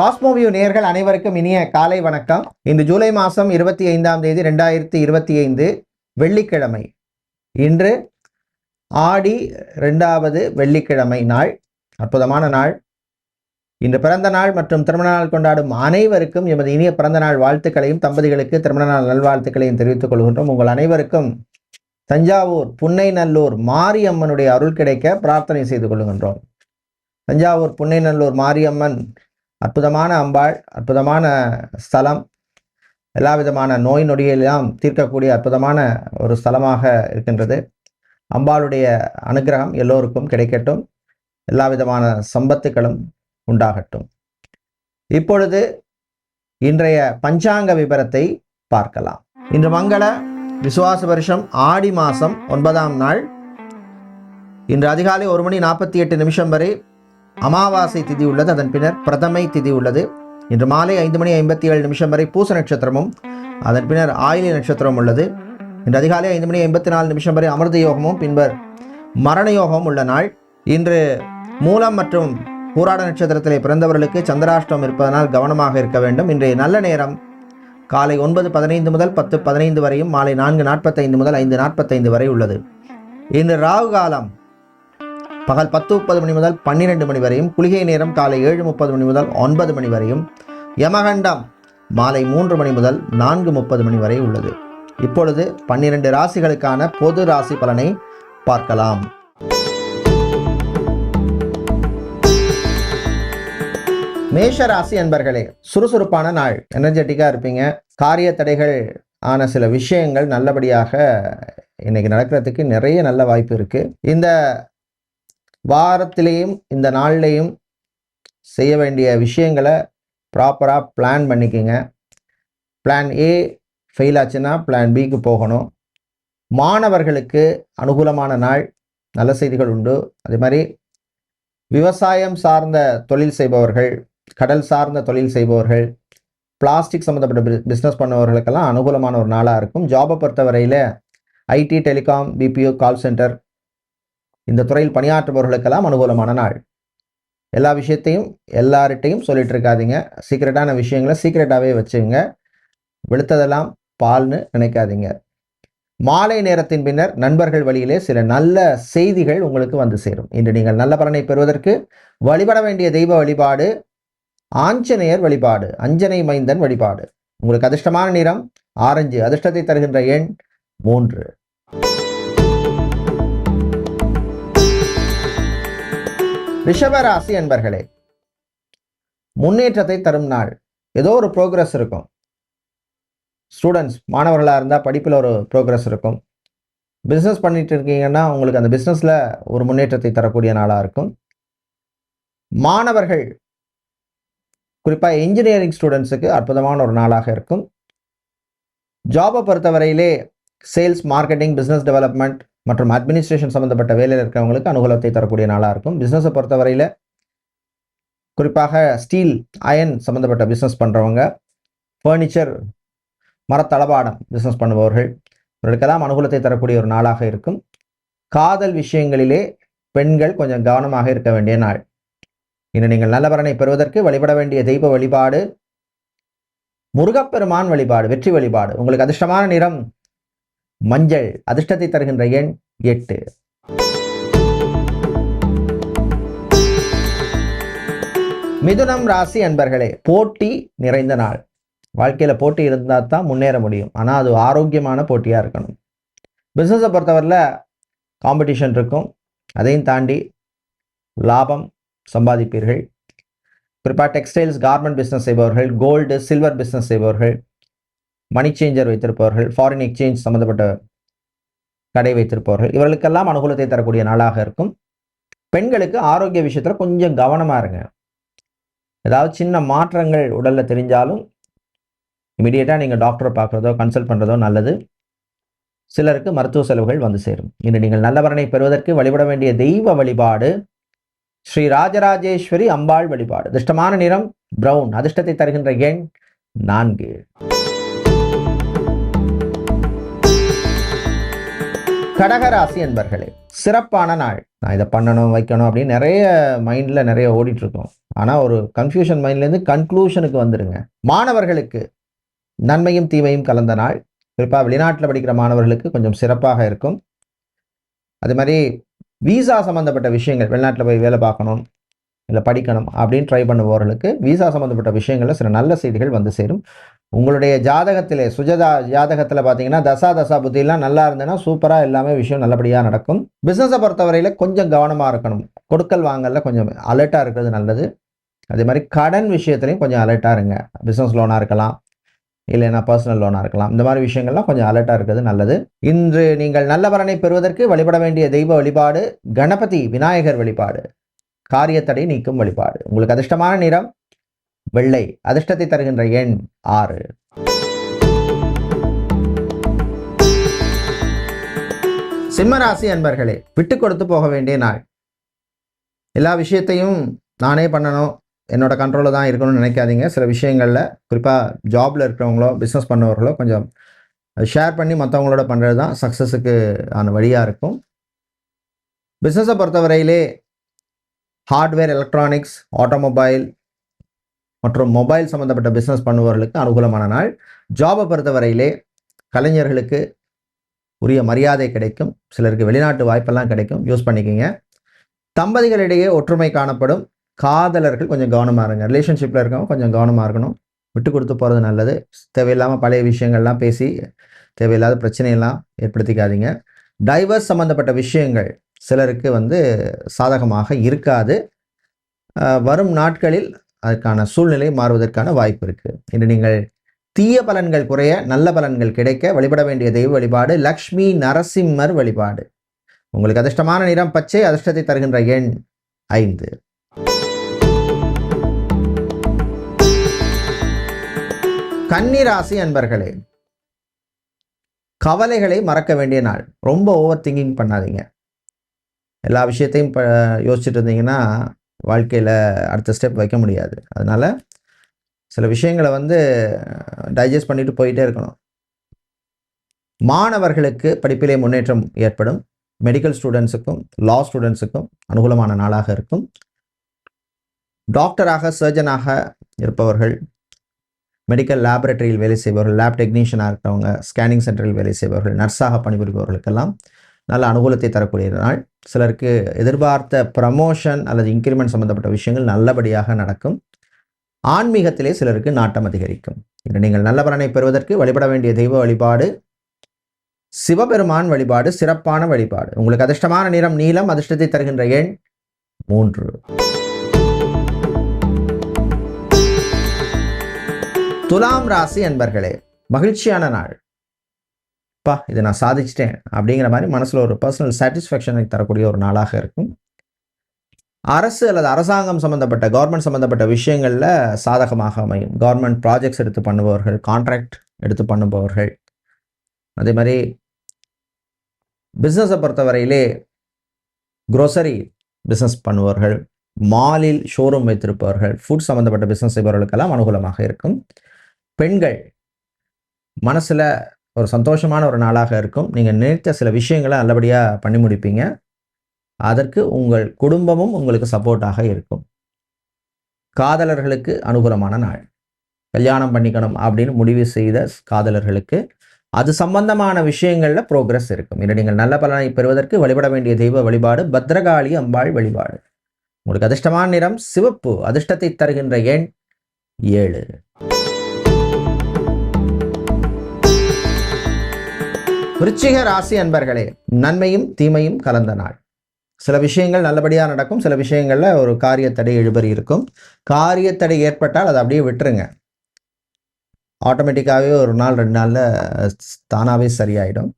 Cosmoview நேர்கள் அனைவருக்கும் இனிய காலை வணக்கம். இன்று ஜூலை மாதம் இருபத்தி ஐந்தாம் தேதி ரெண்டாயிரத்தி இருபத்தி ஐந்து வெள்ளிக்கிழமை. இன்று ஆடி ரெண்டாவது வெள்ளிக்கிழமை நாள் அற்புதமான நாள். இன்று பிறந்த நாள் மற்றும் திருமண நாள் கொண்டாடும் அனைவருக்கும் எமது இனிய பிறந்த நாள் வாழ்த்துக்களையும் தம்பதிகளுக்கு திருமண நாள் நல்வாழ்த்துக்களையும் தெரிவித்துக் கொள்கின்றோம். உங்கள் அனைவருக்கும் தஞ்சாவூர் புன்னைநல்லூர் மாரியம்மனுடைய அருள் கிடைக்க பிரார்த்தனை செய்து கொள்கின்றோம். தஞ்சாவூர் புன்னைநல்லூர் மாரியம்மன் அற்புதமான அம்பாள் அற்புதமான ஸ்தலம் எல்லா விதமான நோய் நொடியெல்லாம் தீர்க்கக்கூடிய அற்புதமான ஒரு ஸ்தலமாக இருக்கின்றது. அம்பாளுடைய அனுகிரகம் எல்லோருக்கும் கிடைக்கட்டும். எல்லா விதமான சம்பத்துக்களும் உண்டாகட்டும். இப்பொழுது இன்றைய பஞ்சாங்க விபரத்தை பார்க்கலாம். இன்று மங்கள விசுவாச வருஷம் ஆடி மாதம் ஒன்பதாம் நாள். இன்று அதிகாலை ஒரு மணி நாற்பத்தி எட்டு நிமிஷம் வரை அமாவாசை திதி உள்ளது அதன் பின்னர் பிரதமை திதி உள்ளது. இன்று மாலை ஐந்து மணி ஐம்பத்தி ஏழு நிமிஷம் வரை பூச நட்சத்திரமும் அதன் பின்னர் ஆயிலி நட்சத்திரம் உள்ளது. இன்று அதிகாலை ஐந்து மணி ஐம்பத்தி நாலு நிமிஷம் வரை அமிர்த யோகமும் பின்பர் மரண யோகமும் உள்ள நாள். இன்று மூலம் மற்றும் பூராட நட்சத்திரத்திலே பிறந்தவர்களுக்கு சந்திராஷ்டம் இருப்பதனால் கவனமாக இருக்க வேண்டும். இன்றைய நல்ல நேரம் காலை ஒன்பது பதினைந்து முதல் பத்து பதினைந்து வரையும் மாலை நான்கு நாற்பத்தைந்து முதல் ஐந்து நாற்பத்தைந்து வரை உள்ளது. இன்று ராகு காலம் பகல் பத்து முப்பது மணி முதல் பன்னிரெண்டு மணி வரையும் குளிகை நேரம் காலை ஏழு முப்பது மணி முதல் ஒன்பது மணி வரையும் யமகண்டம் மாலை மூன்று மணி முதல் நான்கு முப்பது மணி வரை உள்ளது. இப்பொழுது பன்னிரண்டு ராசிகளுக்கான பொது ராசி பலனை பார்க்கலாம். மேஷ ராசி அன்பர்களே சுறுசுறுப்பான நாள். எனர்ஜெட்டிக்காக இருப்பீங்க. காரிய தடைகள் ஆன சில விஷயங்கள் நல்லபடியாக இன்னைக்கு நடக்கிறதுக்கு நிறைய நல்ல வாய்ப்பு இருக்கு. இந்த வாரத்திலேயும் இந்த நாள்லேயும் செய்ய வேண்டிய விஷயங்களை ப்ராப்பராக பிளான் பண்ணிக்கோங்க. பிளான் ஏ ஃபெயில் ஆச்சுன்னா பிளான் பிக்கு போகணும். மாணவர்களுக்கு அனுகூலமான நாள் நல்ல செய்திகள் உண்டு. அதே மாதிரி விவசாயம் சார்ந்த தொழில் செய்பவர்கள் கடல் சார்ந்த தொழில் செய்பவர்கள் பிளாஸ்டிக் சம்மந்தப்பட்ட பிஸ்னஸ் பண்ணவர்களுக்கெல்லாம் அனுகூலமான ஒரு நாளாக இருக்கும். ஜாபை பொறுத்தவரையில் IT telecom BPO call centre இந்த துறையில் பணியாற்றுபவர்களுக்கெல்லாம் அனுகூலமான நாள். எல்லா விஷயத்தையும் எல்லார்கிட்டையும் சொல்லிட்டு இருக்காதீங்க சீக்ரெட்டான விஷயங்களை சீக்ரெட்டாகவே வச்சுங்க. வெளுத்ததெல்லாம் பால்னு நினைக்காதீங்க. மாலை நேரத்தின் பின்னர் நண்பர்கள் வழியிலே சில நல்ல செய்திகள் உங்களுக்கு வந்து சேரும். இன்று நீங்கள் நல்ல பலனை பெறுவதற்கு வழிபட வேண்டிய தெய்வ வழிபாடு ஆஞ்சநேயர் வழிபாடு அஞ்சனை மைந்தன் வழிபாடு. உங்களுக்கு அதிர்ஷ்டமான நிறம் ஆரஞ்சு அதிர்ஷ்டத்தை தருகின்ற எண் மூன்று. ரிஷபராசி என்பர்களே முன்னேற்றத்தை தரும் நாள். ஏதோ ஒரு ப்ரோக்ரஸ் இருக்கும். ஸ்டூடெண்ட்ஸ் மாணவர்களாக இருந்தால் படிப்பில் ஒரு ப்ரோக்ரஸ் இருக்கும். பிஸ்னஸ் பண்ணிட்டு இருக்கீங்கன்னா உங்களுக்கு அந்த பிஸ்னஸில் ஒரு முன்னேற்றத்தை தரக்கூடிய நாளாக இருக்கும். மாணவர்கள் குறிப்பாக இன்ஜினியரிங் ஸ்டூடெண்ட்ஸுக்கு அற்புதமான ஒரு நாளாக இருக்கும். ஜாபை பொறுத்தவரையிலே சேல்ஸ் மார்க்கெட்டிங் பிஸ்னஸ் டெவலப்மெண்ட் மற்றும் அட்மினிஸ்ட்ரேஷன் சம்மந்தப்பட்ட வேலையில் இருக்கிறவங்களுக்கு அனுகூலத்தை தரக்கூடிய நாளாக இருக்கும். பிஸ்னஸை பொறுத்தவரையில் குறிப்பாக ஸ்டீல் அயன் சம்மந்தப்பட்ட பிஸ்னஸ் பண்ணுறவங்க ஃபர்னிச்சர் மரத்தளபாடம் பிஸ்னஸ் பண்ணுபவர்கள் இவர்களுக்கெல்லாம் அனுகூலத்தை தரக்கூடிய ஒரு நாளாக இருக்கும். காதல் விஷயங்களிலே பெண்கள் கொஞ்சம் கவனமாக இருக்க வேண்டிய நாள். இன்று நீங்கள் நல்ல பலனை பெறுவதற்கு வழிபட வேண்டிய தெய்வ வழிபாடு முருகப்பெருமான் வழிபாடு வெற்றி வழிபாடு. உங்களுக்கு அதிர்ஷ்டமான நிறம் மஞ்சள் அதிர்ஷ்டத்தை தருகின்ற எண் எட்டு. மிதுனம் ராசி அன்பர்களே போட்டி நிறைந்த நாள். வாழ்க்கையில் போட்டி இருந்தால் தான் முன்னேற முடியும். ஆனால் அது ஆரோக்கியமான போட்டியாக இருக்கணும். பிஸ்னஸை பொறுத்தவரையில் காம்படிஷன் இருக்கும். அதையும் தாண்டி லாபம் சம்பாதிப்பீர்கள். குறிப்பாக டெக்ஸ்டைல்ஸ் கார்மெண்ட் பிஸ்னஸ் செய்பவர்கள் கோல்டு சில்வர் பிஸ்னஸ் செய்பவர்கள் மணி சேஞ்சர் வைத்திருப்பவர்கள் ஃபாரின் எக்ஸ்சேஞ்ச் சம்மந்தப்பட்ட கடை வைத்திருப்பவர்கள் இவர்களுக்கெல்லாம் அனுகூலத்தை தரக்கூடிய நாளாக இருக்கும். பெண்களுக்கு ஆரோக்கிய விஷயத்தில் கொஞ்சம் கவனமாக இருங்க. ஏதாவது சின்ன மாற்றங்கள் உடலில் தெரிஞ்சாலும் இமிடியேட்டாக நீங்கள் டாக்டரை பார்க்குறதோ கன்சல்ட் பண்ணுறதோ நல்லது. சிலருக்கு மருத்துவ செலவுகள் வந்து சேரும். இன்று நீங்கள் நல்லவரனை பெறுவதற்கு வழிபட வேண்டிய தெய்வ வழிபாடு ஸ்ரீ ராஜராஜேஸ்வரி அம்பாள் வழிபாடு. அதிர்ஷ்டமான நிறம் பிரவுன் அதிர்ஷ்டத்தை தருகின்ற எண் நான்கு. கடகராசி என்பர்களே சிறப்பான நாள். நான் இதை பண்ணணும் வைக்கணும் அப்படின்னு நிறைய மைண்டில் நிறைய ஓடிட்டு இருக்கோம் ஆனால் ஒரு கன்ஃபியூஷன் மைண்ட்லேருந்து கன்க்ளூஷனுக்கு வந்துடுங்க மாணவர்களுக்கு நன்மையும் தீமையும் கலந்த நாள். குறிப்பாக வெளிநாட்டில் படிக்கிற மாணவர்களுக்கு கொஞ்சம் சிறப்பாக இருக்கும். அதே மாதிரி விசா சம்மந்தப்பட்ட விஷயங்கள் வெளிநாட்டில் போய் வேலை பார்க்கணும் இல்லை படிக்கணும் அப்படின்னு ட்ரை பண்ணுபவர்களுக்கு விசா சம்மந்தப்பட்ட விஷயங்களில் சில நல்ல செய்திகள் வந்து சேரும். உங்களுடைய ஜாதகத்திலே சுஜதா ஜாதகத்தில் பார்த்தீங்கன்னா தசா தசா புத்தியெல்லாம் நல்லா இருந்ததுன்னா சூப்பராக எல்லாமே விஷயம் நல்லபடியாக நடக்கும். பிஸ்னஸை பொறுத்தவரையில் கொஞ்சம் கவனமாக இருக்கணும். கொடுக்கல் வாங்கல கொஞ்சம் அலர்ட்டாக இருக்கிறது நல்லது. அதே மாதிரி கடன் விஷயத்துலையும் கொஞ்சம் அலர்ட்டாக இருங்க. பிஸ்னஸ் லோனாக இருக்கலாம். இல்லைன்னா பர்சனல் லோனாக இருக்கலாம். இந்த மாதிரி விஷயங்கள்லாம் கொஞ்சம் அலர்ட்டாக இருக்கிறது நல்லது. இன்று நீங்கள் நல்ல பலனை பெறுவதற்கு வழிபட வேண்டிய தெய்வ வழிபாடு கணபதி விநாயகர் வழிபாடு காரியத்தடை நீக்கும் வழிபாடு. உங்களுக்கு அதிர்ஷ்டமான நிறம் வெள்ளை அதிர்ஷ்டத்தை தருகின்ற எண் ஆறு. சிம்மராசி அன்பர்களே விட்டு கொடுத்து போக வேண்டிய நாள். எல்லா விஷயத்தையும் நானே பண்ணணும். என்னோட கண்ட்ரோலில் தான் இருக்கணும்னு நினைக்காதீங்க. சில விஷயங்களில் குறிப்பாக ஜாபில் இருக்கிறவங்களோ பிஸ்னஸ் பண்ணவர்களோ கொஞ்சம் ஷேர் பண்ணி மற்றவங்களோட பண்ணுறது தான் சக்ஸஸுக்கு ஆன வழியாக இருக்கும். பிஸ்னஸை பொறுத்தவரையிலே ஹார்ட்வேர் எலக்ட்ரானிக்ஸ் ஆட்டோமொபைல் மற்றும் மொபைல் சம்மந்தப்பட்ட பிஸ்னஸ் பண்ணுபவர்களுக்கு அனுகூலமான நாள். ஜாபை பொறுத்தவரையிலே கலைஞர்களுக்கு உரிய மரியாதை கிடைக்கும். சிலருக்கு வெளிநாட்டு வாய்ப்பெல்லாம் கிடைக்கும். யூஸ் பண்ணிக்கிங்க. தம்பதிகளிடையே ஒற்றுமை காணப்படும். காதலர்கள் கொஞ்சம் கவனமாக இருங்க. ரிலேஷன்ஷிப்பில் இருக்கவங்க கொஞ்சம் கவனமாக இருக்கணும். விட்டு கொடுத்து போகிறது நல்லது. தேவையில்லாமல் பழைய விஷயங்கள்லாம் பேசி தேவையில்லாத பிரச்சனையெல்லாம் ஏற்படுத்திக்காதீங்க. டைவர்ஸ் சம்மந்தப்பட்ட விஷயங்கள் சிலருக்கு வந்து சாதகமாக இருக்காது. வரும் நாட்களில் அதற்கான சூழ்நிலை மாறுவதற்கான வாய்ப்பு இருக்குது இன்று நீங்கள் தீய பலன்கள் குறைய நல்ல பலன்கள் கிடைக்க வழிபட வேண்டிய தெய்வ வழிபாடு லக்ஷ்மி நரசிம்மர் வழிபாடு. உங்களுக்கு அதிர்ஷ்டமான நிறம் பச்சை அதிர்ஷ்டத்தை தருகின்ற எண் ஐந்து. கன்னிராசி அன்பர்களே கவலைகளை மறக்க வேண்டிய நாள். ரொம்ப ஓவர் திங்கிங் பண்ணாதீங்க. எல்லா விஷயத்தையும் ப யோசிச்சுட்டு இருந்தீங்கன்னா வாழ்க்கையில் அடுத்த ஸ்டெப் வைக்க முடியாது. அதனால் சில விஷயங்களை வந்து டைஜஸ்ட் பண்ணிட்டு போயிட்டே இருக்கணும். மாணவர்களுக்கு படிப்பிலே முன்னேற்றம் ஏற்படும். மெடிக்கல் ஸ்டூடெண்ட்ஸுக்கும் லா ஸ்டூடெண்ட்ஸுக்கும் அனுகூலமான நாளாக இருக்கும். டாக்டராக சர்ஜனாக இருப்பவர்கள் மெடிக்கல் லேபரட்டரியில் வேலை செய்பவர்கள் லேப் டெக்னீஷியனாக இருக்கிறவங்க ஸ்கேனிங் சென்டரில் வேலை செய்பவர்கள் நர்ஸாக பணிபுரிபவர்களுக்கெல்லாம் நல்ல அனுகூலத்தை தரக்கூடிய நாள். சிலருக்கு எதிர்பார்த்த ப்ரமோஷன் அல்லது இன்க்ரிமெண்ட் சம்பந்தப்பட்ட விஷயங்கள் நல்லபடியாக நடக்கும். ஆன்மீகத்திலே சிலருக்கு நாட்டம் அதிகரிக்கும். இன்று நீங்கள் நல்ல பலனை பெறுவதற்கு வழிபட வேண்டிய தெய்வ வழிபாடு சிவபெருமான் வழிபாடு சிறப்பான வழிபாடு. உங்களுக்கு அதிர்ஷ்டமான நிறம் நீளம் அதிர்ஷ்டத்தை தருகின்ற எண் மூன்று. துலாம் ராசி அன்பர்களே மகிழ்ச்சியான நாள். பா இதை நான் சாதிச்சிட்டேன் அப்படிங்கிற மாதிரி மனசில் ஒரு பர்சனல் சாட்டிஸ்ஃபேக்ஷனை தரக்கூடிய ஒரு நாளாக இருக்கும். அரசு அல்லது அரசாங்கம் சம்மந்தப்பட்ட கவர்மெண்ட் சம்மந்தப்பட்ட விஷயங்களில் சாதகமாக அமையும். கவர்மெண்ட் ப்ராஜெக்ட்ஸ் எடுத்து பண்ணுபவர்கள் கான்ட்ராக்ட் எடுத்து பண்ணுபவர்கள். அதே மாதிரி பிஸ்னஸை பொறுத்தவரையிலே க்ரோசரி பிஸ்னஸ் பண்ணுபவர்கள் மாலில் ஷோரூம் வைத்திருப்பவர்கள் ஃபுட் சம்மந்தப்பட்ட பிஸ்னஸ் செய்பவர்களுக்கெல்லாம் அனுகூலமாக இருக்கும். பெண்கள் மனசில் ஒரு சந்தோஷமான ஒரு நாளாக இருக்கும். நீங்கள் நினைத்த சில விஷயங்களை நல்லபடியாக பண்ணி முடிப்பீங்க. அதற்கு உங்கள் குடும்பமும் உங்களுக்கு சப்போர்ட்டாக இருக்கும். காதலர்களுக்கு அனுகூலமான நாள். கல்யாணம் பண்ணிக்கணும் அப்படின்னு முடிவு செய்த காதலர்களுக்கு அது சம்பந்தமான விஷயங்களில் ப்ரோக்ரஸ் இருக்கும். இன்று நீங்கள் நல்ல பலனை பெறுவதற்கு வழிபட வேண்டிய தெய்வ வழிபாடு பத்ரகாளி அம்பாள் வழிபாடு. உங்களுக்கு அதிர்ஷ்டமான நிறம் சிவப்பு அதிர்ஷ்டத்தை தருகின்ற எண் ஏழு. விருச்சிக ராசி அன்பர்களே நன்மையும் தீமையும் கலந்த நாள். சில விஷயங்கள் நல்லபடியாக நடக்கும் சில விஷயங்களில் ஒரு காரியத்தடை எழுபறி இருக்கும். காரியத்தடை ஏற்பட்டால் அதை அப்படியே விட்டுருங்க. ஆட்டோமேட்டிக்காகவே ஒரு நாள் ரெண்டு நாளில் தானாகவே சரியாயிடும்.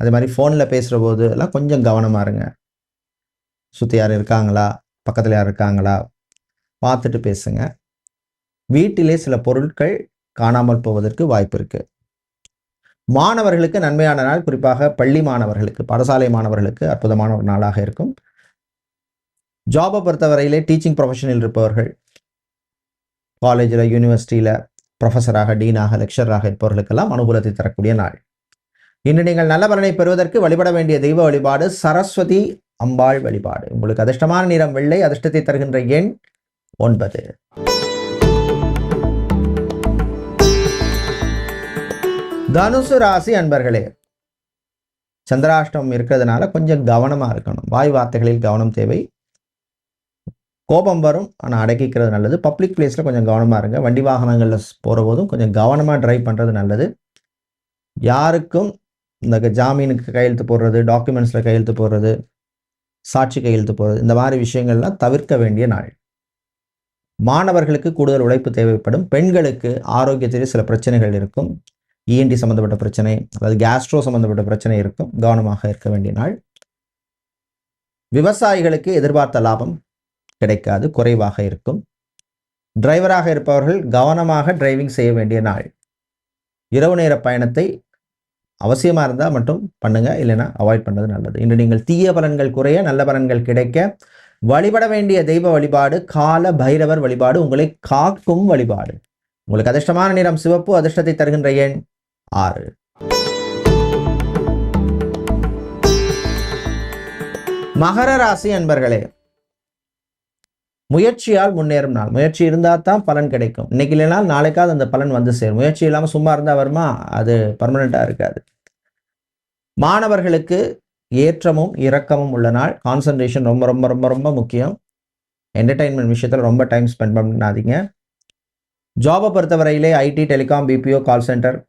அதே மாதிரி ஃபோனில் பேசுகிற போது எல்லாம் கொஞ்சம் கவனமாக இருங்க. சுற்றி யார் இருக்காங்களா? பக்கத்தில் யார் இருக்காங்களா? பார்த்துட்டு பேசுங்க. வீட்டிலே சில பொருட்கள் காணாமல் போவதற்கு வாய்ப்பு இருக்குது மாணவர்களுக்கு நன்மையான நாள் குறிப்பாக பள்ளி மாணவர்களுக்கு பாடசாலை மாணவர்களுக்கு அற்புதமான ஒரு நாளாக இருக்கும். ஜாபை பொறுத்தவரையிலே டீச்சிங் ப்ரொஃபஷனில் இருப்பவர்கள் காலேஜில் யூனிவர்சிட்டியில் ப்ரொஃபஸராக டீனாக லெக்சராக இருப்பவர்களுக்கெல்லாம் அனுகூலத்தை தரக்கூடிய நாள். இன்று நீங்கள் நல்ல பலனை பெறுவதற்கு வழிபட வேண்டிய தெய்வ வழிபாடு சரஸ்வதி அம்பாள் வழிபாடு. உங்களுக்கு அதிர்ஷ்டமான நிறம் வெள்ளை அதிர்ஷ்டத்தை தருகின்ற எண் ஒன்பது. தனுசு ராசி அன்பர்களே சந்திராஷ்டமம் இருக்கிறதுனால கொஞ்சம் கவனமாக இருக்கணும். வாய் வார்த்தைகளில் கவனம் தேவை. கோபம் வரும் ஆனால் அடக்கிக்கிறது நல்லது. பப்ளிக் பிளேஸில் கொஞ்சம் கவனமாக இருங்க. வண்டி வாகனங்களில் போகிற போதும் கொஞ்சம் கவனமாக ட்ரைவ் பண்ணுறது நல்லது. யாருக்கும் இந்த ஜாமீனுக்கு கையெழுத்து போடுறது டாக்குமெண்ட்ஸில் கையெழுத்து போடுறது சாட்சி கையெழுத்து போடுறது இந்த மாதிரி விஷயங்கள்லாம் தவிர்க்க வேண்டிய நாள். மாணவர்களுக்கு கூடுதல் உழைப்பு தேவைப்படும். பெண்களுக்கு ஆரோக்கியத்திலே சில பிரச்சனைகள் இருக்கும். இஎன்டி சம்மந்தப்பட்ட பிரச்சனை அதாவது கேஸ்ட்ரோ சம்மந்தப்பட்ட பிரச்சனை இருக்கும். கவனமாக இருக்க வேண்டிய நாள். விவசாயிகளுக்கு எதிர்பார்த்த லாபம் கிடைக்காது குறைவாக இருக்கும். டிரைவராக இருப்பவர்கள் கவனமாக டிரைவிங் செய்ய வேண்டிய நாள். இரவு நேர பயணத்தை அவசியமாக இருந்தால் மட்டும் பண்ணுங்கள் இல்லைன்னா அவாய்ட் பண்ணுறது நல்லது. இன்று நீங்கள் தீய பலன்கள் குறைய நல்ல பலன்கள் கிடைக்க வழிபட வேண்டிய தெய்வ வழிபாடு கால பைரவர் வழிபாடு உங்களை காக்கும் வழிபாடு. உங்களுக்கு அதிர்ஷ்டமான நிறம் சிவப்பு அதிர்ஷ்டத்தை தருகின்ற எண் ஆறு. மகர ராசி அன்பர்களே முயற்சியால் முன்னேறும் நாள். முயற்சி இருந்தால் தான் பலன் கிடைக்கும். இன்னைக்கு இல்லைனா நாளைக்காவது அந்த பலன் வந்து சேரும். முயற்சி இல்லாமல் சும்மா இருந்தால் வருமா? அது பர்மனெண்ட்டாக இருக்காது. மாணவர்களுக்கு ஏற்றமும் இரக்கமும் உள்ள நாள். கான்சன்ட்ரேஷன் ரொம்ப ரொம்ப ரொம்ப ரொம்ப முக்கியம். என்டர்டைன்மெண்ட் விஷயத்தில் ரொம்ப டைம் ஸ்பெண்ட் பண்ணாதீங்க. ஜாபை பொறுத்தவரையிலே IT telecom BPO call centre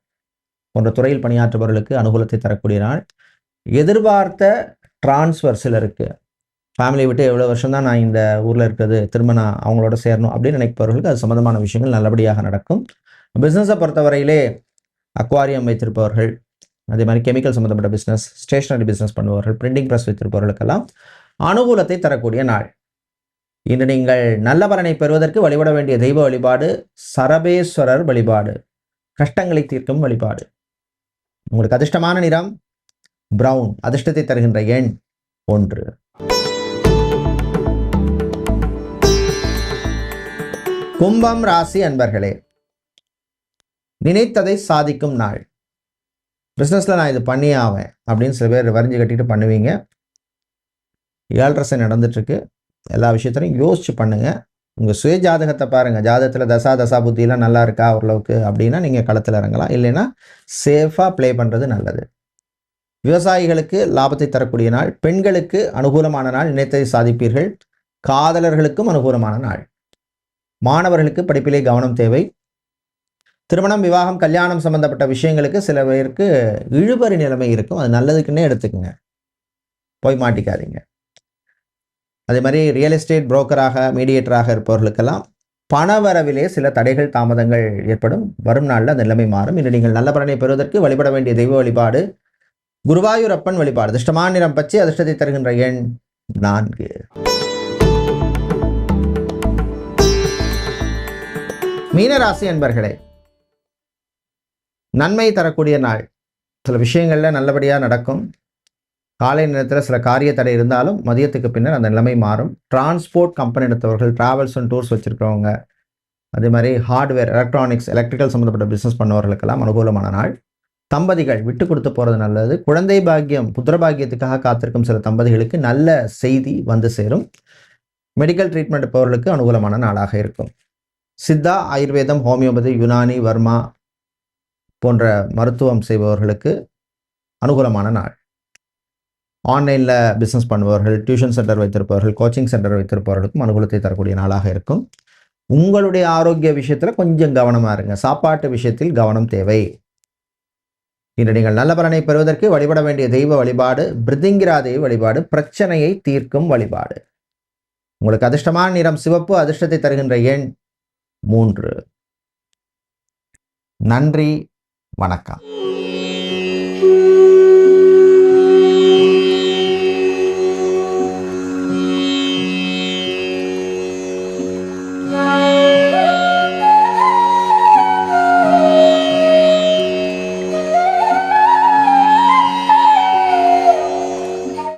போன்ற துறையில் பணியாற்றுபவர்களுக்கு அனுகூலத்தை தரக்கூடிய நாள். எதிர்பார்த்த டிரான்ஸ்ஃபர் சிலருக்கு. ஃபேமிலியை விட்டு எவ்வளோ வருஷம் தான் நான் இந்த ஊரில் இருக்கிறது திரும்ப நான் அவங்களோட சேரணும் அப்படின்னு நினைப்பவர்களுக்கு அது சம்மந்தமான விஷயங்கள் நல்லபடியாக நடக்கும். பிஸ்னஸை பொறுத்தவரையிலே அக்வாரியம் வைத்திருப்பவர்கள் அதே மாதிரி கெமிக்கல் சம்மந்தப்பட்ட பிஸ்னஸ் ஸ்டேஷனரி பிஸ்னஸ் பண்ணுபவர்கள் பிரிண்டிங் ப்ரெஸ் வைத்திருப்பவர்களுக்கெல்லாம் அனுகூலத்தை தரக்கூடிய நாள். இன்று நீங்கள் நல்ல பலனை பெறுவதற்கு வழிபட வேண்டிய தெய்வ வழிபாடு சரபேஸ்வரர் வழிபாடு கஷ்டங்களை தீர்க்கும் வழிபாடு. உங்களுக்கு அதிர்ஷ்டமான நிறம் பிரவுன் அதிர்ஷ்டத்தை தருகின்ற எண் ஒன்று. கும்பம் ராசி அன்பர்களே நினைத்ததை சாதிக்கும் நாள். பிஸ்னஸில் நான் இது பண்ணியே ஆவேன் அப்படின்னு சில பேர் வரைஞ்சி கட்டிட்டு பண்ணுவீங்க. ஏழரசை நடந்துட்டுருக்கு எல்லா விஷயத்திலையும் யோசிச்சு பண்ணுங்கள் உங்கள் சுய ஜாதகத்தை பாருங்கள் ஜாதகத்தில் தசா தசா புத்தியெல்லாம் நல்லா இருக்கா ஓரளவுக்கு அப்படின்னா நீங்கள் களத்தில் இறங்கலாம். இல்லைன்னா சேஃபாக ப்ளே பண்ணுறது நல்லது. விவசாயிகளுக்கு லாபத்தை தரக்கூடிய நாள் பெண்களுக்கு அனுகூலமான நாள் நினைத்ததை சாதிப்பீர்கள். காதலர்களுக்கும் அனுகூலமான நாள். மாணவர்களுக்கு படிப்பிலே கவனம் தேவை. திருமணம் விவாகம் கல்யாணம் சம்பந்தப்பட்ட விஷயங்களுக்கு சில பேருக்கு இழுபறி நிலைமை இருக்கும். அது நல்லதுக்குன்னே எடுத்துக்கோங்க. போய் மாட்டிக்காதீங்க. அதே மாதிரி ரியல் எஸ்டேட் புரோக்கராக மீடியேட்டராக இருப்பவர்களுக்கெல்லாம் பணவரவிலே சில தடைகள் தாமதங்கள் ஏற்படும். வரும் நாளில் அந்த நிலைமை மாறும். இன்று நீங்கள் நல்ல பலனை பெறுவதற்கு வழிபட வேண்டிய தெய்வ வழிபாடு குருவாயூரப்பன் வழிபாடு அதிர்ஷ்டமான நிறம் பற்றி அதிர்ஷ்டத்தை தருகின்ற எண் நான்கு. மீனராசி அன்பர்களே நன்மை தரக்கூடிய நாள். சில விஷயங்களில் நல்லபடியாக நடக்கும். காலை நேரத்தில் சில காரிய தடை இருந்தாலும் மதியத்துக்கு பின்னர் அந்த நிலைமை மாறும். டிரான்ஸ்போர்ட் கம்பெனி எடுத்தவர்கள் டிராவல்ஸ் அண்ட் டூர்ஸ் வச்சுருக்கிறவங்க அதே மாதிரி ஹார்ட்வேர் எலக்ட்ரானிக்ஸ் எலக்ட்ரிக்கல் சம்மந்தப்பட்ட பிஸ்னஸ் பண்ணவர்களுக்கெல்லாம் அனுகூலமான நாள். தம்பதிகள் விட்டு கொடுத்து போகிறது நல்லது. குழந்தை பாக்கியம் புத்திர பாக்கியத்துக்காக காத்திருக்கும் சில தம்பதிகளுக்கு நல்ல செய்தி வந்து சேரும். மெடிக்கல் ட்ரீட்மெண்ட் எடுப்பவர்களுக்கு அனுகூலமான நாளாக இருக்கும். சித்தா ஆயுர்வேதம் ஹோமியோபதி யுனானி வர்மா போன்ற மருத்துவம் செய்பவர்களுக்கு அனுகூலமான நாள். ஆன்லைனில் பிஸ்னஸ் பண்ணுபவர்கள் டியூஷன் சென்டர் வைத்திருப்பவர்கள் கோச்சிங் சென்டர் வைத்திருப்பவர்களுக்கும் அனுகூலத்தை தரக்கூடிய நாளாக இருக்கும். உங்களுடைய ஆரோக்கிய விஷயத்தில் கொஞ்சம் கவனமாக இருங்க. சாப்பாட்டு விஷயத்தில் கவனம் தேவை. இன்று நீங்கள் நல்ல பலனை பெறுவதற்கு வழிபட வேண்டிய தெய்வ வழிபாடு பிரிதிங்கிரா தெய்வ வழிபாடு பிரச்சனையை தீர்க்கும் வழிபாடு. உங்களுக்கு அதிர்ஷ்டமான நிறம் சிவப்பு அதிர்ஷ்டத்தை தருகின்ற எண் மூன்று. நன்றி வணக்கம்.